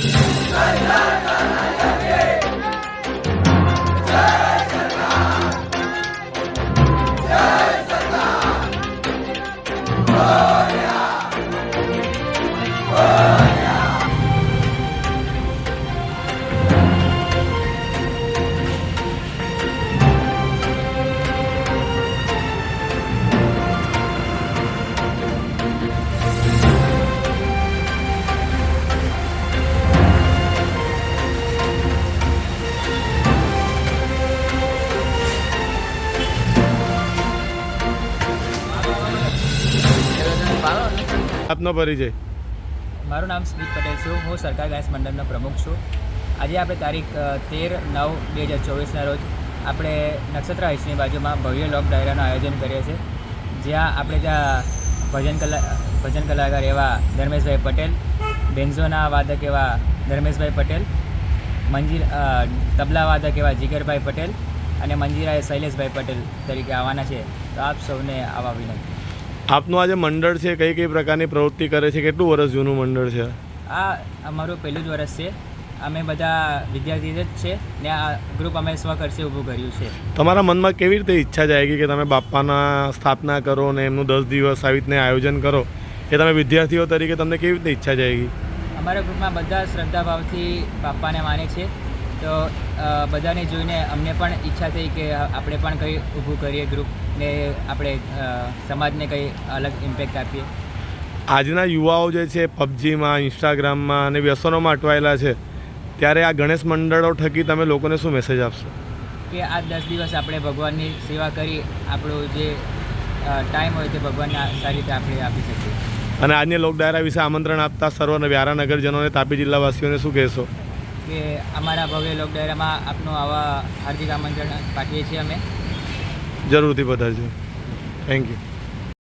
Hey, hey! આપનો પરિચય. મારું નામ સ્મિત પટેલ છે. હું સરકાર ગાયસ મંડળનો પ્રમુખ છું. આજે આપણે તારીખ તેર નવ બે હજાર ચોવીસના રોજ આપણે નક્ષત્ર હાઇટ્સની બાજુમાં ભવ્ય લોક ડાયરાનું આયોજન કરીએ છીએ. જ્યાં આપણે ત્યાં ભજન કલા, ભજન કલાકાર એવા ધર્મેશભાઈ પટેલ, બેન્ઝોના વાદક એવા ધર્મેશભાઈ પટેલ, મંજીર તબલા વાદક એવા જીગરભાઈ પટેલ અને મંજીરા એ શૈલેષભાઈ પટેલ તરીકે આવવાના છે. તો આપ સૌને આવા વિનંતી. આપનું આજે મંડળ છે કઈ કઈ પ્રકારની પ્રવૃત્તિ કરે છે કેટલું વર્ષ જૂનું મંડળ છે? આ અમારું પહેલું જ વર્ષ છે. અમે બધા વિદ્યાર્થી જ છે ને આ ગ્રુપ અમે સ્વકર્ષે ઊભું કર્યું છે. તમારા મનમાં કેવી રીતે ઈચ્છા જાયગી કે તમે બાપાના સ્થાપના કરો ને એમનું દસ દિવસ આવી રીતને આયોજન કરો? એ તમે વિદ્યાર્થીઓ તરીકે તમને કેવી રીતે ઈચ્છા જાયગી? અમારા ગ્રુપમાં બધા શ્રદ્ધાભાવથી બાપાને માને છે. તો બધાને જોઈને અમને પણ ઈચ્છા થઈ કે આપણે પણ કંઈ ઊભું કરીએ ગ્રુપ ને આપણે સમાજને કંઈ અલગ ઇમ્પેક્ટ આપીએ. આજના યુવાઓ જે છે પબજીમાં ઇન્સ્ટાગ્રામમાં અને વ્યસનોમાં અટવાયેલા છે ત્યારે આ ગણેશ મંડળો ઠકી તમે લોકોને શું મેસેજ આપશો? કે આ દસ દિવસ આપણે ભગવાનની સેવા કરી આપણો જે ટાઈમ હોય તે ભગવાનને સારી રીતે આપણે આપી શકીએ. અને આજની લોક ડાયરા વિશે આમંત્રણ આપતા સર્વ વ્યારા નગરજનોને તાપી જિલ્લાવાસીઓને શું કહેશો? કે અમારા ભવ્ય લોક ડાયરામાં આપનું આવા હાર્દિક આમંત્રણ પાઠવીએ છીએ અમે. જરૂરથી બધા થેન્ક યુ